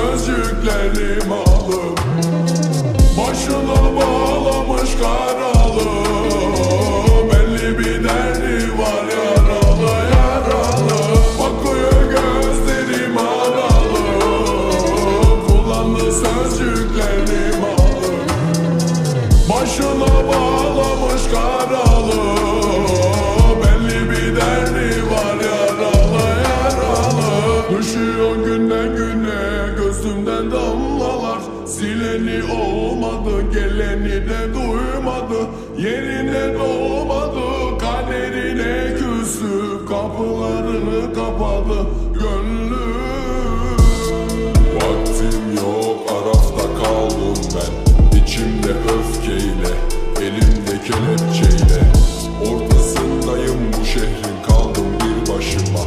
Sözcüklerim alım Başına bağlamış karalı. Belli bir derdi var yaralı yaralı. Bakıyor gözlerim adalı Kullandığı sözcüklerim alım Başına bağlamış karalı Sileni olmadı geleni de duymadı. Yerine doğmadı kaderine küstü Kapılarını kapadı gönlüm Vaktim yok arafta kaldım ben. İçimde öfkeyle elimde kelepçeyle. Ortasındayım bu şehrin kaldım bir başıma.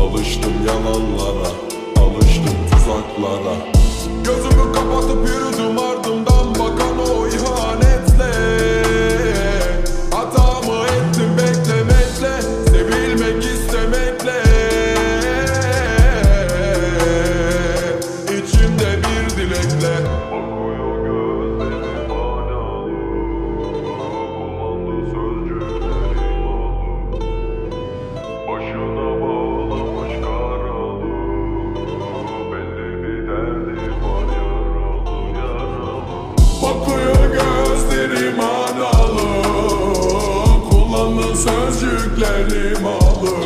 Alıştım yalanlara alıştım tuzaklara Bakıyor gözlerim hala Kullandığı sözcüklerim alım Başına bağlamış karalı Belli bir derdi var yaralı yaralı Bakıyor gözlerim adalı Kullandığı sözcüklerim alım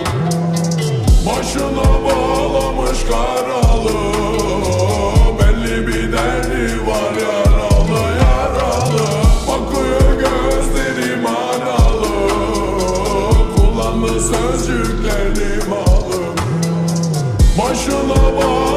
Başına bağlamış karalı sözcüklerim ağır Başına bak.